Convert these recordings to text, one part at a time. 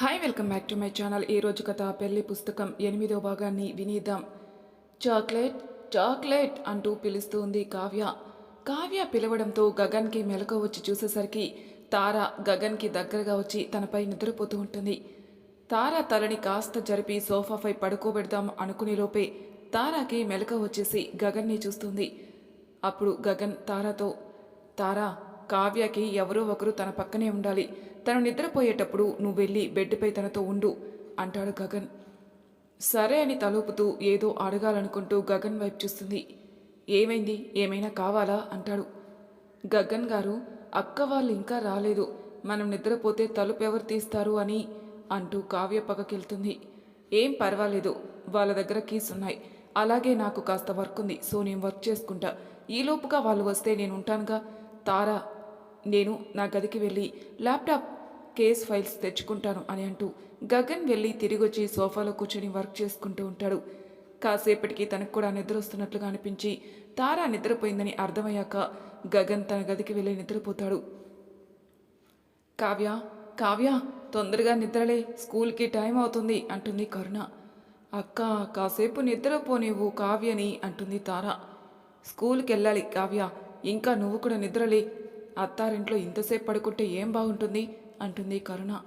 Hi welcome back to my channel ఈ రోజు కథ పెళ్ళి పుస్తకం ఎనిమిదో భాగాన్ని వినీద్దాం. చాక్లెట్ చాక్లెట్ అంటూ పిలుస్తుంది కావ్య. కావ్య పిలవడంతో గగన్కి మెలకు వచ్చి చూసేసరికి తార గగన్కి దగ్గరగా వచ్చి తనపై నిద్రపోతూ ఉంటుంది. తార తలని కాస్త జరిపి సోఫాపై పడుకోబెడదాం అనుకునే లోపే తారాకి మెలకు వచ్చేసి గగన్ని చూస్తుంది. అప్పుడు గగన్ తారాతో తారా కావ్యకి ఎవరో ఒకరు తన పక్కనే ఉండాలి. తను నిద్రపోయేటప్పుడు నువ్వు వెళ్ళి బెడ్పై తనతో ఉండు అంటాడు గగన్. సరే అని తలూపుతూ ఏదో అడగాలనుకుంటూ గగన్ వైపు చూస్తుంది. ఏమైంది? ఏమైనా కావాలా? అంటాడు. గగన్ గారు అక్క వాళ్ళు ఇంకా రాలేదు. మనం నిద్రపోతే తలుపు ఎవరు తీస్తారు అని అంటూ కావ్య పక్కకెళ్తుంది. ఏం పర్వాలేదు. వాళ్ళ దగ్గర కీస్ ఉన్నాయి. అలాగే నాకు కాస్త వర్క్ ఉంది సో నేను వర్క్ చేసుకుంటా. ఈలోపుగా వాళ్ళు వస్తే నేను ఉంటానుగా. తారా నేను నా గదికి వెళ్ళి ల్యాప్టాప్ కేస్ ఫైల్స్ తెచ్చుకుంటాను అని అంటూ గగన్ వెళ్ళి తిరిగి వచ్చి సోఫాలో కూర్చొని వర్క్ చేసుకుంటూ ఉంటాడు. కాసేపటికి తనకు కూడా నిద్ర వస్తున్నట్లుగా అనిపించి తారా నిద్రపోయిందని అర్థమయ్యాక గగన్ తన గదికి వెళ్ళి నిద్రపోతాడు. కావ్య కావ్య తొందరగా నిద్రలే స్కూల్కి టైం అవుతుంది అంటుంది కరుణ. అక్క కాసేపు నిద్రపోనివ్వు కావ్యని అంటుంది తార. స్కూల్కి వెళ్ళాలి కావ్య ఇంకా నువ్వు కూడా నిద్రలే అత్తారింట్లో ఇంతసేపు పడుకుంటే ఏం బాగుంటుంది? అంటుంది కరుణ.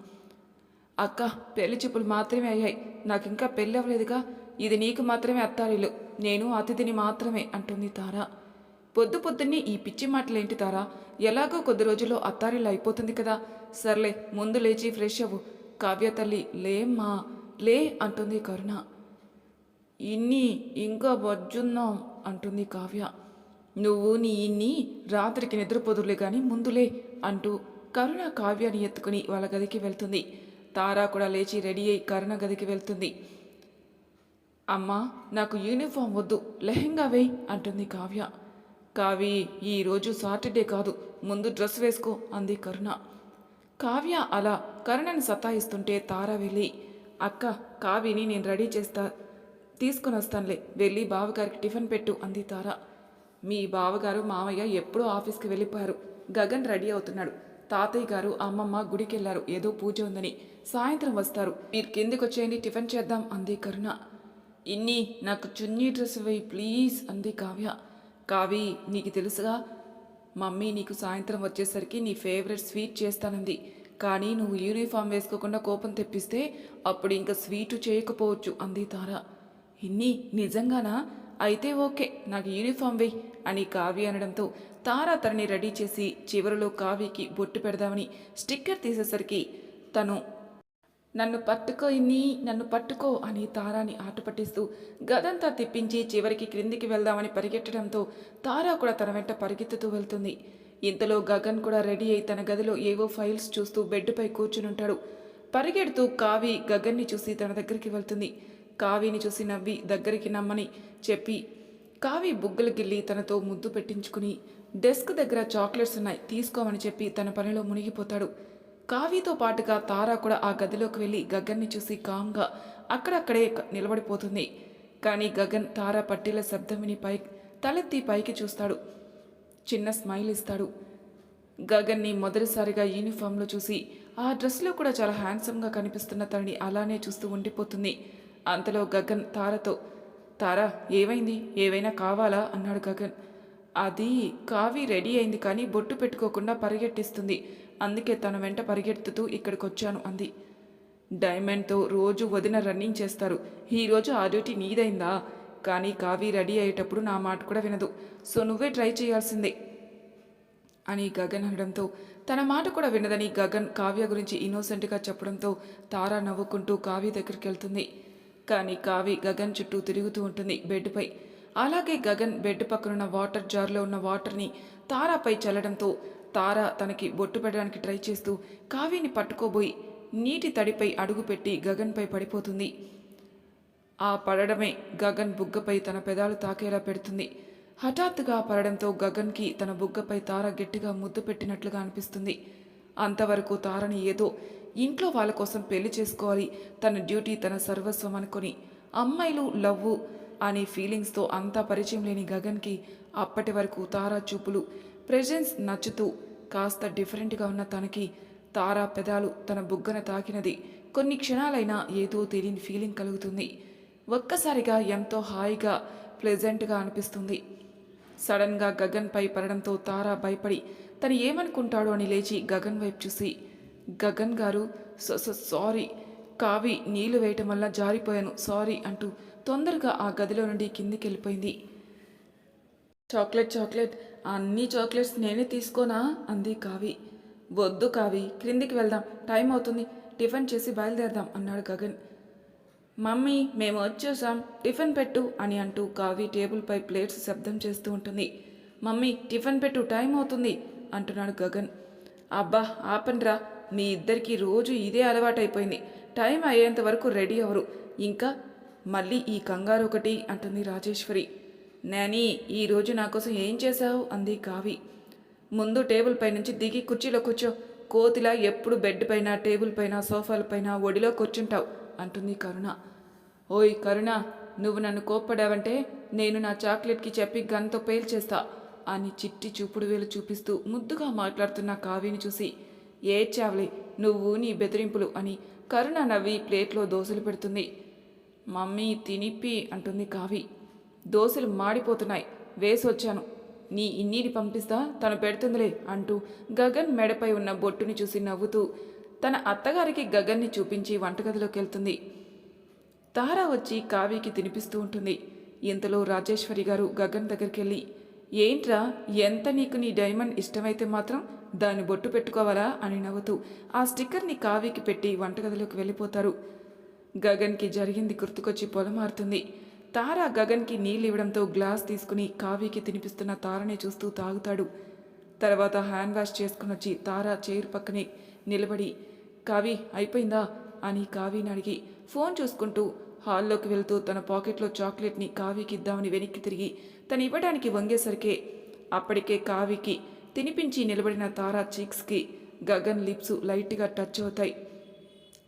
అక్క పెళ్ళి చూపులు మాత్రమే అయ్యాయి. నాకు ఇంకా పెళ్ళి అవ్వలేదుగా ఇది నీకు మాత్రమే అత్తారిల్లు. నేను అతిథిని మాత్రమే అంటుంది తార. పొద్దు పొద్దున్నే ఈ పిచ్చి మాటలేంటి తారా? ఎలాగో కొద్ది రోజుల్లో అత్తారిల్లు అయిపోతుంది కదా. సర్లే ముందు లేచి ఫ్రెష్ అవ్వు. కావ్య తల్లి లేమ్మా లే అంటుంది కరుణ. ఇన్ని ఇంకా బజ్జున్నాం అంటుంది కావ్య. నువ్వు నీ ఇన్ని రాత్రికి నిద్రపోదురులే గాని ముందులే అంటూ కరుణ కావ్యాన్ని ఎత్తుకుని వాళ్ళ గదికి వెళ్తుంది. తారా కూడా లేచి రెడీ అయి కరుణ గదికి వెళ్తుంది. అమ్మా నాకు యూనిఫామ్ వద్దు లెహెంగా వేయి అంటుంది కావ్య. కావి ఈరోజు సాటర్డే కాదు ముందు డ్రెస్ వేసుకో అంది కరుణ. కావ్య అలా కరుణని సతాయిస్తుంటే తార వెళ్ళి అక్క కావిని నేను రెడీ చేస్తా తీసుకుని వస్తానులే వెళ్ళి బావగారికి టిఫిన్ పెట్టు అంది తార. మీ బావగారు మామయ్య ఎప్పుడూ ఆఫీస్కి వెళ్ళిపోయారు. గగన్ రెడీ అవుతున్నాడు. తాతయ్య గారు అమ్మమ్మ గుడికెళ్ళారు. ఏదో పూజ ఉందని. సాయంత్రం వస్తారు. మీరు కిందికి వచ్చేయండి టిఫిన్ చేద్దాం అంది కరుణ. ఇన్ని నాకు చున్నీ డ్రెస్ వేయి ప్లీజ్ అంది కావ్య. కావి నీకు తెలుసుగా మమ్మీ నీకు సాయంత్రం వచ్చేసరికి నీ ఫేవరెట్ స్వీట్ చేస్తానంది. కానీ నువ్వు యూనిఫామ్ వేసుకోకుండా కోపం తెప్పిస్తే అప్పుడు ఇంకా స్వీటు చేయకపోవచ్చు అంది తార. ఇన్ని నిజంగానా? అయితే ఓకే నాకు యూనిఫామ్ వేయి అని కావ్య అనడంతో తార తనని రెడీ చేసి చివరిలో కావ్యకి బొట్టు పెడదామని స్టిక్కర్ తీసేసరికి తను నన్ను పట్టుకో ఇన్ని నన్ను పట్టుకో అని తారాని ఆటపట్టిస్తూ గదంతా తిప్పించి చివరికి క్రిందికి వెళ్దామని పరిగెట్టడంతో తారా కూడా తన వెంట పరిగెత్తుతూ వెళ్తుంది. ఇంతలో గగన్ కూడా రెడీ అయి తన గదిలో ఏవో ఫైల్స్ చూస్తూ బెడ్పై కూర్చునుంటాడు. పరిగెడుతూ కావి గగన్ని చూసి తన దగ్గరికి వెళ్తుంది. కావిని చూసి నవ్వి దగ్గరికి నమ్మని చెప్పి కావి బుగ్గలు గిల్లి తనతో ముద్దు పెట్టించుకుని డెస్క్ దగ్గర చాక్లెట్స్ ఉన్నాయి తీసుకోమని చెప్పి తన పనిలో మునిగిపోతాడు. కావితో పాటుగా తారా కూడా ఆ గదిలోకి వెళ్ళి గగన్ని చూసి కామ్గా అక్కడక్కడే నిలబడిపోతుంది. కానీ గగన్ తారా పట్టీల శబ్దం విని పై తలెత్తి పైకి చూస్తాడు. చిన్న స్మైల్ ఇస్తాడు. గగన్ని మొదటిసారిగా యూనిఫామ్లో చూసి ఆ డ్రెస్లో కూడా చాలా హ్యాండ్సమ్గా కనిపిస్తున్న తనని అలానే చూస్తూ ఉండిపోతుంది. అంతలో గగన్ తారతో తారా ఏమైంది? ఏవైనా కావాలా? అన్నాడు గగన్. అది కావి రెడీ అయింది కానీ బొట్టు పెట్టుకోకుండా పరిగెట్టిస్తుంది. అందుకే తన వెంట పరిగెత్తుతూ ఇక్కడికి వచ్చాను అంది. డైమండ్తో రోజు వదిన రన్నింగ్ చేస్తారు. ఈరోజు ఆ డ్యూటీ నీదైందా? కానీ కావి రెడీ అయ్యేటప్పుడు నా మాట కూడా వినదు. సో నువ్వే ట్రై చేయాల్సిందే అని గగన్ అనడంతో తన మాట కూడా వినదని గగన్ కావ్య గురించి ఇన్నోసెంట్గా చెప్పడంతో తారా నవ్వుకుంటూ కావ్య దగ్గరికి వెళ్తుంది కానీ కావి గగన్ చుట్టూ తిరుగుతూ ఉంటుంది బెడ్పై అలాగే గగన్ బెడ్ పక్కనున్న వాటర్ జార్లో ఉన్న వాటర్ని తారాపై చల్లడంతో తార తనకి బొట్టు పెట్టడానికి ట్రై చేస్తూ కావిని పట్టుకోబోయి నీటి తడిపై అడుగుపెట్టి గగన్పై పడిపోతుంది. ఆ పడడమే గగన్ బుగ్గపై తన పెదాలు తాకేలా పెడుతుంది. హఠాత్తుగా పడడంతో గగన్కి తన బుగ్గపై తార గట్టిగా ముద్దు పెట్టినట్లుగా అనిపిస్తుంది. అంతవరకు తారని ఏదో ఇంట్లో వాళ్ళ కోసం పెళ్ళి చేసుకోవాలి తన డ్యూటీ తన సర్వస్వం అనుకొని. అమ్మాయిలు లవ్వు అనే ఫీలింగ్స్తో అంతా పరిచయం లేని గగన్కి అప్పటి వరకు తారా చూపులు ప్రెజెన్స్ నచ్చుతూ కాస్త డిఫరెంట్గా ఉన్న తనకి తారా పెదాలు తన బుగ్గన తాకినది. కొన్ని క్షణాలైనా ఏదో తెలియని ఫీలింగ్ కలుగుతుంది. ఒక్కసారిగా ఎంతో హాయిగా ప్లెజెంట్గా అనిపిస్తుంది. సడన్గా గగన్ పై పడడంతో తారా భయపడి తను ఏమనుకుంటాడో అని లేచి గగన్ వైపు చూసి గగన్ గారు "స- సారీ కావి నీళ్ళు వేయటం వల్ల జారిపోయాను సారీ అంటూ తొందరగా ఆ గదిలో నుండి కిందికి వెళ్ళిపోయింది చాక్లెట్ చాక్లెట్ అన్ని చాక్లెట్స్ నేనే తీసుకోనా? అంది కావి. వద్దు కావి క్రిందికి వెళ్దాం టైం అవుతుంది టిఫిన్ చేసి బయలుదేరదాం అన్నాడు గగన్. మమ్మీ మేము వచ్చేసాం టిఫిన్ పెట్టు అని అంటూ కావి టేబుల్పై ప్లేట్స్ శబ్దం చేస్తూ ఉంటుంది. మమ్మీ టిఫిన్ పెట్టు టైం అవుతుంది అంటున్నాడు గగన్. అబ్బా ఆపండ్రా మీ ఇద్దరికి రోజు ఇదే అలవాటైపోయింది. టైం అయ్యేంత వరకు రెడీ అవరు ఇంకా మళ్ళీ ఈ కంగారు ఒకటి అంటుంది రాజేశ్వరి. నాని ఈరోజు నా కోసం ఏం చేశావు? అంది కావి ముందు టేబుల్ పై నుంచి దిగి కుర్చీలో కూర్చో. కోతిలా ఎప్పుడు బెడ్ పైన టేబుల్ పైన సోఫాల పైన ఒడిలో కూర్చుంటావు అంటుంది కరుణ. ఓయ్ కరుణ నువ్వు నన్ను కోప్పడావంటే నేను నా చాక్లెట్కి చెప్పి గన్తో పేల్చేస్తా అని చిట్టి చూపుడు వేలు చూపిస్తూ ముద్దుగా మాట్లాడుతున్న కావిని చూసి ఏడ్చావులే నువ్వు నీ బెదిరింపులు అని కరుణ నవ్వి ప్లేట్లో దోశలు పెడుతుంది. మమ్మీ తినిప్పి అంటుంది కావి దోశలు మాడిపోతున్నాయి వేసి వచ్చాను నీ ఇన్నీని పంపిస్తా తను పెడుతుందిలే అంటూ గగన్ మెడపై ఉన్న బొట్టుని చూసి నవ్వుతూ తన అత్తగారికి గగన్ని చూపించి వంటగదిలోకి వెళ్తుంది తారా వచ్చి కావికి తినిపిస్తూ ఉంటుంది. ఇంతలో రాజేశ్వరి గారు గగన్ దగ్గరికి వెళ్ళి ఏంట్రా ఎంత నీకు నీ డైమండ్ ఇష్టమైతే మాత్రం దాన్ని బొట్టు పెట్టుకోవాలా అని నవ్వుతూ ఆ స్టిక్కర్ని కావికి పెట్టి వంటగదిలోకి వెళ్ళిపోతారు. గగన్కి జరిగింది గుర్తుకొచ్చి పొలమారుతుంది. తార గగన్కి నీళ్ళు ఇవ్వడంతో గ్లాస్ తీసుకుని కావ్యకి తినిపిస్తున్న తారనే చూస్తూ తాగుతాడు. తర్వాత హ్యాండ్ వాష్ చేసుకుని వచ్చి తార చైర్ పక్కనే నిలబడి కావి అయిపోయిందా? అని కావిని అడిగి ఫోన్ చూసుకుంటూ హాల్లోకి వెళ్తూ తన పాకెట్లో చాక్లెట్ని కావికి ఇద్దామని వెనక్కి తిరిగి తను ఇవ్వడానికి వంగేసరికే అప్పటికే కావికి తినిపించి నిలబడిన తారా చీక్స్కి గగన్ లిప్స్ లైట్గా టచ్ అవుతాయి.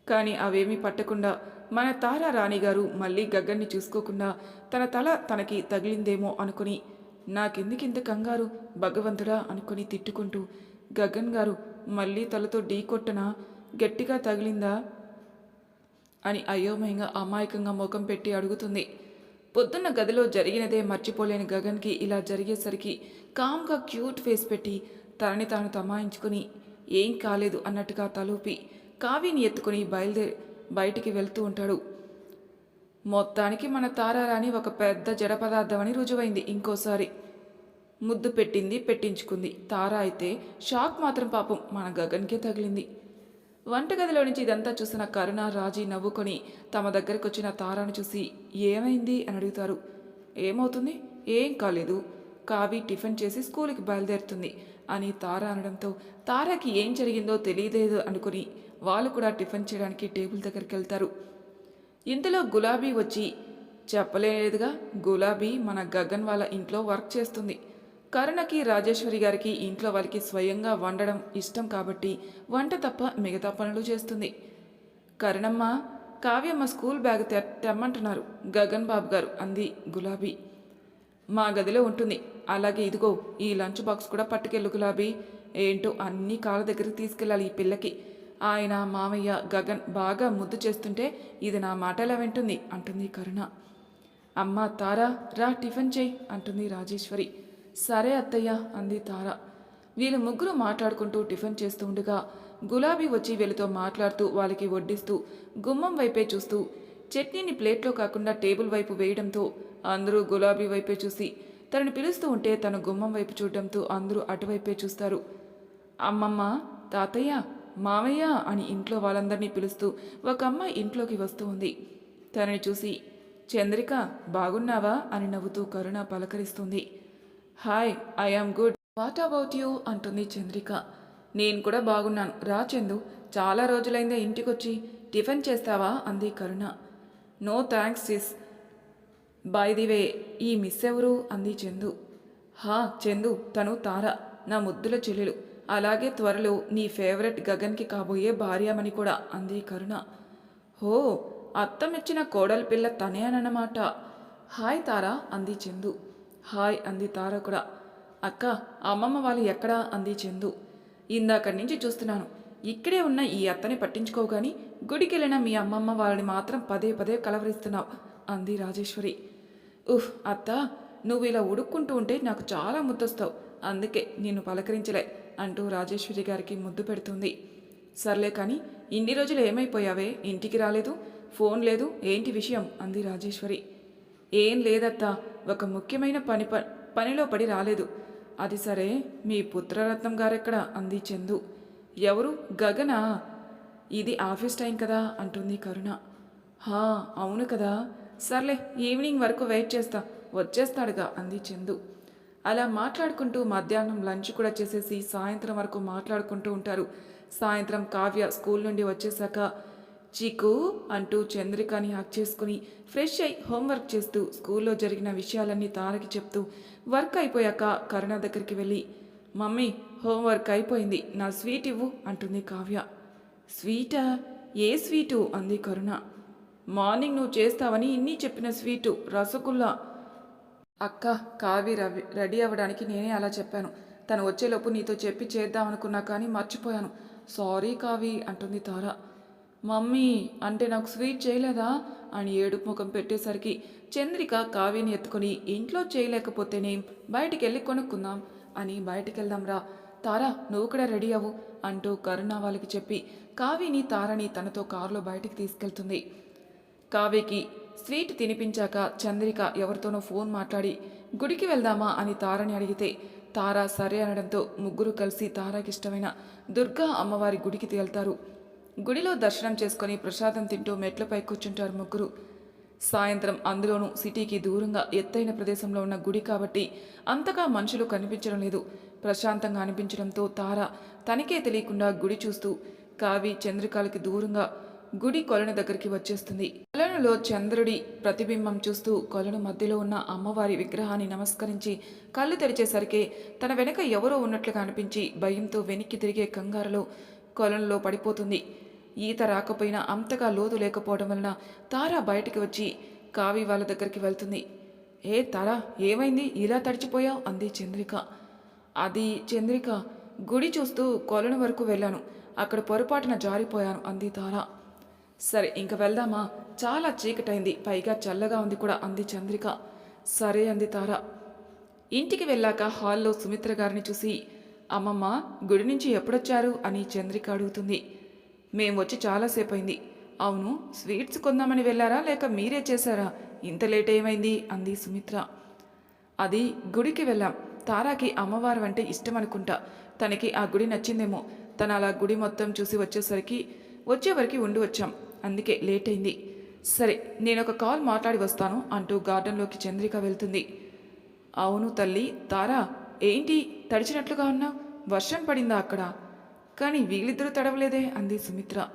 కానీ అవేమీ పట్టకుండా మన తారా రాణిగారు మళ్ళీ గగ్గన్ని చూసుకోకుండా తన తల తనకి తగిలిందేమో అనుకుని నాకెందుకింత కంగారు భగవంతుడా అనుకుని తిట్టుకుంటూ గగన్ గారు మళ్ళీ తలతో ఢీ కొట్టనా? గట్టిగా తగిలిందా? అని అయోమయంగా అమాయకంగా ముఖం పెట్టి అడుగుతుంది. పొద్దున్న గదిలో జరిగినదే మర్చిపోలేని గగన్కి ఇలా జరిగేసరికి కామ్గా క్యూట్ ఫేస్ పెట్టి తనని తాను తమాయించుకుని ఏం కాలేదు అన్నట్టుగా తలూపి కావిని ఎత్తుకుని బయలుదేరి బయటికి వెళ్తూ ఉంటాడు. మొత్తానికి మన తారారాణి ఒక పెద్ద జడ పదార్థం అని రుజువైంది ఇంకోసారి. ముద్దు పెట్టింది పెట్టించుకుంది. తారా అయితే షాక్ మాత్రం పాపం మన గగన్కే తగిలింది. వంటగదిలో నుంచి ఇదంతా చూసిన కరుణ రాజీ నవ్వుకొని తమ దగ్గరకు వచ్చిన తారాను చూసి ఏమైంది? అని అడుగుతారు. ఏమవుతుంది? ఏం కాలేదు. కావి టిఫిన్ చేసి స్కూల్కి బయలుదేరుతుంది అని తార అనడంతో తారాకి ఏం జరిగిందో తెలియలేదు అనుకుని వాళ్ళు కూడా టిఫిన్ చేయడానికి టేబుల్ దగ్గరికి వెళ్తారు. ఇంతలో గులాబీ వచ్చి చెప్పలేదుగా గులాబీ మన గగన్ వాళ్ళ ఇంట్లో వర్క్ చేస్తుంది. కరుణకి రాజేశ్వరి గారికి ఇంట్లో వాళ్ళకి స్వయంగా వండడం ఇష్టం కాబట్టి వంట తప్ప మిగతా పనులు చేస్తుంది. కరుణమ్మ కావ్యమ్మ స్కూల్ బ్యాగ్ తె- తెమ్మంటున్నారు. గగన్ బాబు గారు అంది గులాబీ. మా గదిలో ఉంటుంది. అలాగే ఇదిగో ఈ లంచ్ బాక్స్ కూడా పట్టుకెళ్ళు గులాబీ. ఏంటో అన్ని కాళ్ళ దగ్గరికి తీసుకెళ్ళాలి ఈ పిల్లకి. ఆయన మామయ్య గగన్ బాగా ముద్దు చేస్తుంటే ఇది నా మాటలా వింటుంది అంటుంది కరుణ. అమ్మ తారా రా టిఫిన్ చేయి అంటుంది రాజేశ్వరి. సరే అత్తయ్య అంది తార. వీళ్ళు ముగ్గురు మాట్లాడుకుంటూ టిఫిన్ చేస్తూ ఉండగా గులాబీ వచ్చి వీళ్ళతో మాట్లాడుతూ వాళ్ళకి వడ్డిస్తూ గుమ్మం వైపే చూస్తూ చట్నీని ప్లేట్లో కాకుండా టేబుల్ వైపు వేయడంతో అందరూ గులాబీ వైపే చూసి తనని పిలుస్తూ ఉంటే తన గుమ్మం వైపు చూడడంతో అందరూ అటువైపే చూస్తారు. అమ్మమ్మ తాతయ్య మామయ్య అని ఇంట్లో వాళ్ళందరినీ పిలుస్తూ ఒక అమ్మాయి ఇంట్లోకి వస్తూ ఉంది. తనని చూసి చంద్రిక బాగున్నావా? అని నవ్వుతూ Karuna పలకరిస్తుంది. Hi I am good. What about you? అంటుంది చంద్రిక. నేను కూడా బాగున్నాను. రా చందు చాలా రోజులైందే ఇంటికొచ్చి టిఫిన్ చేస్తావా? అంది Karuna. No thanks sis. By the way ఈ మిస్ ఎవరు? అంది చందు. హా చందు తను తార నా ముద్దుల చెల్లెలు. అలాగే త్వరలో నీ ఫేవరెట్ గగన్కి కాబోయే భార్యమని కూడా అంది కరుణ. హో అత్తమిచ్చిన కోడలి పిల్ల తనే అనమాట హాయ్ తారా అంది చందు. హాయ్ అంది తార కూడా. అక్క అమ్మమ్మ వాళ్ళు ఎక్కడా? అంది చందు. ఇందాక నుంచి చూస్తున్నాను. ఇక్కడే ఉన్న ఈ అత్తని పట్టించుకోగాని గుడికెళ్ళిన మీ అమ్మమ్మ వాళ్ళని మాత్రం పదే పదే కలవరిస్తున్నావు అంది రాజేశ్వరి. ఉహ్ అత్త నువ్వు ఇలా ఉడుక్కుంటూ ఉంటే నాకు చాలా ముద్దొస్తావు. అందుకే నిన్ను పలకరించలే అంటూ రాజేశ్వరి గారికి ముద్దు పెడుతుంది. సర్లే కానీ ఇన్ని రోజులు ఏమైపోయావే? ఇంటికి రాలేదు? ఫోన్ లేదు? ఏంటి విషయం? అంది రాజేశ్వరి. ఏం లేదత్తా ఒక ముఖ్యమైన పని ప పనిలో పడి రాలేదు. అది సరే మీ పుత్రరత్నం గారెక్కడ? అంది చందు. ఎవరు? గగనా? ఇది ఆఫీస్ టైం కదా అంటుంది కరుణ. హా అవును కదా. సర్లే ఈవినింగ్ వరకు వెయిట్ చేస్తా. వచ్చేస్తాడుగా అంది చందు. అలా మాట్లాడుకుంటూ మధ్యాహ్నం లంచ్ కూడా చేసేసి సాయంత్రం వరకు మాట్లాడుకుంటూ ఉంటారు. సాయంత్రం కావ్య స్కూల్ నుండి వచ్చేసాక చీకు అంటూ చంద్రికని హక్ చేసుకుని ఫ్రెష్ అయి హోంవర్క్ చేస్తూ స్కూల్లో జరిగిన విషయాలన్నీ తారకి చెప్తూ వర్క్ అయిపోయాక కరుణ దగ్గరికి వెళ్ళి మమ్మీ హోంవర్క్ అయిపోయింది. నా స్వీట్ ఇవ్వు అంటుంది కావ్య. స్వీటా? ఏ స్వీటు? అంది కరుణ. మార్నింగ్ నువ్వు చేస్తావని ఇన్ని చెప్పిన స్వీటు రసగుల్లా. అక్క కావి రవి రెడీ అవ్వడానికి నేనే అలా చెప్పాను. తను వచ్చేలోపు నీతో చెప్పి చేద్దామనుకున్నా కానీ మర్చిపోయాను. సారీ కావి అంటుంది తార. మమ్మీ అంటే నాకు స్వీట్ చేయలేదా? అని ఏడుపు ముఖం పెట్టేసరికి చంద్రిక కావ్యని ఎత్తుకొని ఇంట్లో చేయలేకపోతేనేం బయటికి వెళ్ళి కొనుక్కుందాం అని బయటికి వెళ్దాంరా తారా నువ్వు కూడా రెడీ అవ్వు అంటూ కరుణ వాళ్ళకి చెప్పి కావ్యని తారని తనతో కారులో బయటికి తీసుకెళ్తుంది. కావ్యకి స్వీట్ తినిపించాక చంద్రిక ఎవరితోనో ఫోన్ మాట్లాడి గుడికి వెళ్దామా? అని తారని అడిగితే తార సరే అనడంతో ముగ్గురు కలిసి తారాకి ఇష్టమైన దుర్గా అమ్మవారి గుడికి తేల్తారు గుడిలో దర్శనం చేసుకుని ప్రసాదం తింటూ మెట్లపై కూర్చుంటారు ముగ్గురు. సాయంత్రం అందులోనూ సిటీకి దూరంగా ఎత్తైన ప్రదేశంలో ఉన్న గుడి కాబట్టి అంతగా మనుషులు కనిపించడం లేదు. ప్రశాంతంగా అనిపించడంతో తార తనకే తెలియకుండా గుడి చూస్తూ కావి చంద్రికాలకి దూరంగా గుడి కొలను దగ్గరికి వచ్చేస్తుంది. కొలనులో చంద్రుడి ప్రతిబింబం చూస్తూ కొలను మధ్యలో ఉన్న అమ్మవారి విగ్రహాన్ని నమస్కరించి కళ్ళు తెరిచేసరికి తన వెనక ఎవరో ఉన్నట్లుగా అనిపించి భయంతో వెనక్కి తిరిగే కంగారులో కొలనులో పడిపోతుంది. ఈత రాకపోయినా అంతగా లోతు లేకపోవడం వలన తార బయటికి వచ్చి కావి వాళ్ళ దగ్గరికి వెళ్తుంది. ఏ తారా ఏమైంది? ఇలా తడిచిపోయావు? అంది చంద్రిక. అది చంద్రిక గుడి చూస్తూ కొలను వరకు వెళ్ళాను. అక్కడ పొరపాటున జారిపోయాను అంది తార. సరే ఇంక వెళ్దామా? చాలా చీకటైంది. పైగా చల్లగా ఉంది కూడా అంది చంద్రిక. సరే అంది తార. ఇంటికి వెళ్ళాక హాల్లో సుమిత్ర గారిని చూసి అమ్మమ్మ గుడి నుంచి ఎప్పుడొచ్చారు? అని చంద్రిక అడుగుతుంది. మేము వచ్చి చాలాసేపు అయింది అవును స్వీట్స్ కొందామని వెళ్ళారా లేక మీరే చేశారా? ఇంత లేట్ ఏమైంది? అంది సుమిత్ర. అది గుడికి వెళ్ళాం. తారాకి అమ్మవారు అంటే ఇష్టం అనుకుంటా తనకి ఆ గుడి నచ్చిందేమో. తను అలా గుడి మొత్తం చూసి వచ్చేసరికి వచ్చేవరకు ఉండి వచ్చాం. అందుకే లేట్ అయింది. సరే నేను ఒక కాల్ మాట్లాడి వస్తాను అంటూ గార్డెన్లోకి చంద్రిక వెళ్తుంది. అవును తల్లి తారా ఏంటి? తడిచినట్లుగా ఉన్నావు వర్షం పడిందా అక్కడ? కానీ వీళ్ళిద్దరూ తడవలేదే అంది సుమిత్ర.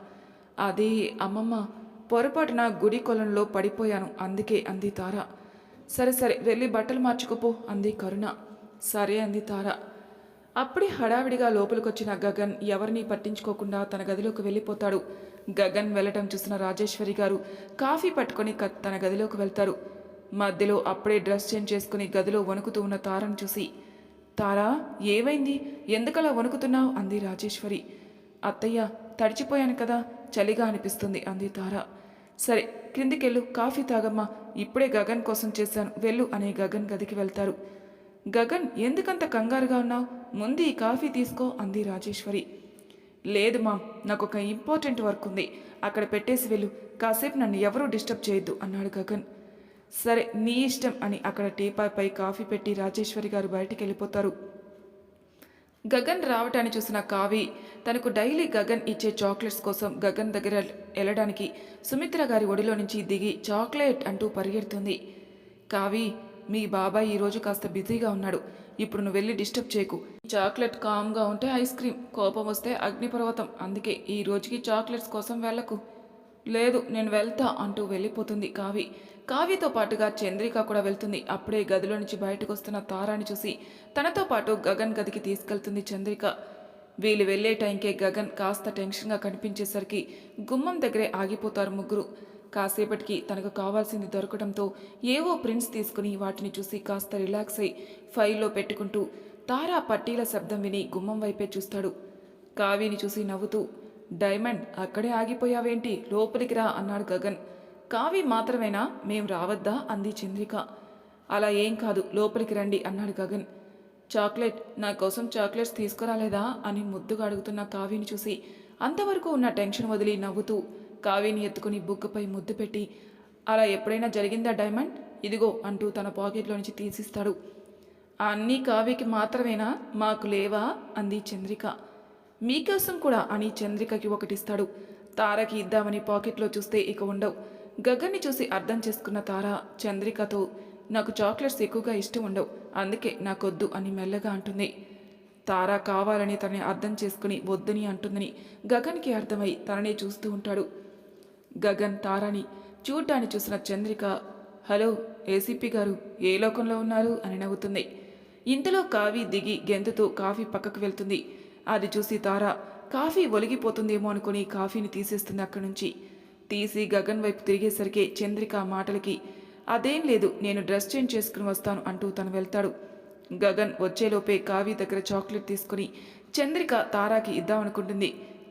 అది అమ్మమ్మ పొరపాటున గుడి కొలంలో పడిపోయాను అందుకే అంది తార. సరే సరే వెళ్ళి బట్టలు మార్చుకోపో అంది కరుణ. సరే అంది తార. అప్పుడే హడావిడిగా లోపలికొచ్చిన గగన్ ఎవరినీ పట్టించుకోకుండా తన గదిలోకి వెళ్ళిపోతాడు. గగన్ వెళ్ళటం చూసిన రాజేశ్వరి గారు కాఫీ పట్టుకొని తన గదిలోకి వెళ్తారు. మధ్యలో అప్పుడే డ్రెస్ చేంజ్ చేసుకుని గదిలో వణుకుతూ ఉన్న తారను చూసి తారా ఏమైంది? ఎందుకలా వణుకుతున్నావు? అంది రాజేశ్వరి. అత్తయ్య తడిచిపోయాను కదా చలిగా అనిపిస్తుంది అంది తార. సరే క్రిందికెళ్ళు కాఫీ తాగమ్మా ఇప్పుడే గగన్ కోసం చేశాను వెళ్ళు అనే గగన్ గదికి వెళ్తారు. గగన్ ఎందుకంత కంగారుగా ఉన్నావు? ముందు ఈ కాఫీ తీసుకో అంది రాజేశ్వరి. లేదు మామ్ నాకు ఒక ఇంపార్టెంట్ వర్క్ ఉంది అక్కడ పెట్టేసి వెళ్ళు కాసేపు నన్ను ఎవరూ డిస్టర్బ్ చేయొద్దు అన్నాడు గగన్. సరే నీ ఇష్టం అని అక్కడ టీపాయ్పై కాఫీ పెట్టి రాజేశ్వరి గారు బయటికి వెళ్ళిపోతారు. గగన్ రావటాన్ని చూసిన కావి తనకు డైలీ గగన్ ఇచ్చే చాక్లెట్స్ కోసం గగన్ దగ్గర వెళ్ళడానికి సుమిత్ర గారి ఒడిలో నుంచి దిగి చాక్లెట్ అంటూ పరిగెడుతుంది. కావి మీ బాబాయ్ ఈరోజు కాస్త బిజీగా ఉన్నాడు. ఇప్పుడు నువ్వు వెళ్ళి డిస్టర్బ్ చేయకు. చాక్లెట్ కామ్గా ఉంటే ఐస్ క్రీమ్ కోపం వస్తే అగ్నిపర్వతం అందుకే ఈ రోజుకి చాక్లెట్స్ కోసం వెళ్ళకు. లేదు నేను వెళ్తా అంటూ వెళ్ళిపోతుంది కావి. కావ్యతో పాటుగా చంద్రిక కూడా వెళ్తుంది. అప్పుడే గదిలో నుంచి బయటకు వస్తున్న తారాని చూసి తనతో పాటు గగన్ గదికి తీసుకెళ్తుంది చంద్రిక. వీళ్ళు వెళ్ళే టైంకే గగన్ కాస్త టెన్షన్గా కనిపించేసరికి గుమ్మం దగ్గరే ఆగిపోతారు ముగ్గురు. కాసేపటికి తనకు కావాల్సింది దొరకడంతో ఏవో ప్రింట్స్ తీసుకుని వాటిని చూసి కాస్త రిలాక్స్ అయి ఫైల్లో పెట్టుకుంటూ తారా పట్టీల శబ్దం విని గుమ్మం వైపే చూస్తాడు. కావ్యని చూసి నవ్వుతూ డైమండ్ అక్కడే ఆగిపోయావేంటి? లోపలికి రా అన్నాడు గగన్. కావి మాత్రమేనా? మేం రావద్దా? అంది చంద్రిక. అలా ఏం కాదు లోపలికి రండి అన్నాడు గగన్. చాక్లెట్ నా కోసం చాక్లెట్స్ తీసుకురాలేదా? అని ముద్దుగా అడుగుతున్న కావ్యని చూసి అంతవరకు ఉన్న టెన్షన్ వదిలి నవ్వుతూ కావ్యని ఎత్తుకుని బుగ్గపై ముద్దు పెట్టి అలా ఎప్పుడైనా జరిగిందా డైమండ్? ఇదిగో అంటూ తన పాకెట్లో నుంచి తీసిస్తాడు. అన్నీ కావ్యకి మాత్రమేనా? మాకు లేవా? అంది చంద్రిక. మీకోసం కూడా అని చంద్రికకి ఒకటిస్తాడు. తారకి ఇద్దామని పాకెట్లో చూస్తే ఇక ఉండవు. గగన్ని చూసి అర్థం చేసుకున్న తార చంద్రికతో నాకు చాక్లెట్స్ ఎక్కువగా ఇష్టం ఉండవు అందుకే నాకొద్దు అని మెల్లగా అంటుంది. తార కావాలని తనని అర్థం చేసుకుని వద్దని అంటుందని గగన్కి అర్థమై తననే చూస్తూ ఉంటాడు. గగన్ తారాని చూడ్డాన్ని చూసిన చంద్రిక హలో ఏసీపీ గారు ఏ లోకంలో ఉన్నారు? అని నవ్వుతుంది. ఇంతలో కావి దిగి గెంతుతో కాఫీ పక్కకు వెళ్తుంది. అది చూసి తార కాఫీ ఒలిగిపోతుందేమో అనుకుని కాఫీని తీసేస్తుంది అక్కడి నుంచి. తీసి గగన్ వైపు తిరిగేసరికి చంద్రిక మాటలకి అదేం లేదు నేను డ్రెస్ చేంజ్ చేసుకుని వస్తాను అంటూ తను వెళ్తాడు. గగన్ వచ్చేలోపే కావి దగ్గర చాక్లెట్ తీసుకుని చంద్రిక తారాకి ఇద్దామనుకుంటుంది.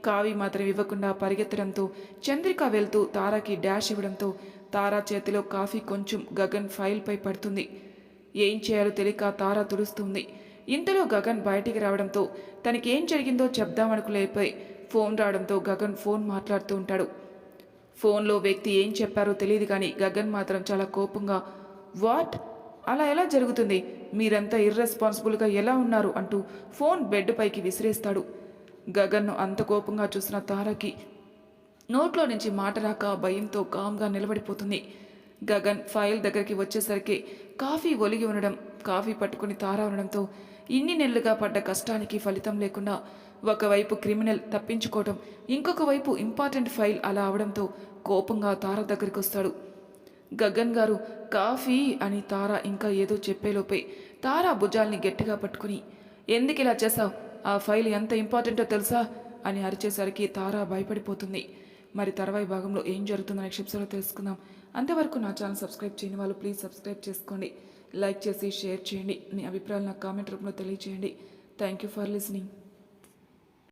కావి మాత్రం ఇవ్వకుండా పరిగెత్తడంతో చంద్రిక వెళ్తూ తారాకి డాష్ ఇవ్వడంతో తారా చేతిలో కాఫీ కొంచెం గగన్ ఫైల్పై పడుతుంది. ఏం చేయాలో తెలియక తారా తుడుస్తుంది. ఇంతలో గగన్ బయటికి రావడంతో తనకేం జరిగిందో చెప్దామనుకులేపోయి ఫోన్ రావడంతో గగన్ ఫోన్ మాట్లాడుతూ ఉంటాడు. ఫోన్లో వ్యక్తి ఏం చెప్పారో తెలియదు కానీ గగన్ మాత్రం చాలా కోపంగా వాట్? అలా ఎలా జరుగుతుంది? మీరంతా ఇర్రెస్పాన్సిబుల్గా ఎలా ఉన్నారు? అంటూ ఫోన్ బెడ్ పైకి విసిరేస్తాడు. గగన్ను అంత కోపంగా చూసిన తారకి నోట్లో నుంచి మాట రాక భయంతో కామ్గా నిలబడిపోతుంది. గగన్ ఫైల్ దగ్గరికి వచ్చేసరికి కాఫీ ఒలిగి ఉండడం కాఫీ పట్టుకుని తార ఉండడంతో ఇన్ని నెలలుగా పడ్డ కష్టానికి ఫలితం లేకుండా ఒకవైపు క్రిమినల్ తప్పించుకోవడం ఇంకొక వైపు ఇంపార్టెంట్ ఫైల్ అలా అవడంతో కోపంగా తార దగ్గరికి వస్తాడు గగన్ గారు కాఫీ అని తార ఇంకా ఏదో చెప్పేలోపే తార భుజాల్ని గట్టిగా పట్టుకుని ఎందుకు ఇలా చేశావు? ఆ ఫైల్ ఎంత ఇంపార్టెంటో తెలుసా? అని అరిచేసరికి తార భయపడిపోతుంది. మరి తర్వాయి భాగంలో ఏం జరుగుతుందనే క్షిప్సలో తెలుసుకుందాం. అంతవరకు నా ఛానల్ సబ్స్క్రైబ్ చేయని వాళ్ళు ప్లీజ్ సబ్స్క్రైబ్ చేసుకోండి. లైక్ చేసి షేర్ చేయండి. మీ అభిప్రాయాలు నాకు కామెంట్ రూపంలో తెలియజేయండి థ్యాంక్ యూ ఫర్ లిసనింగ్.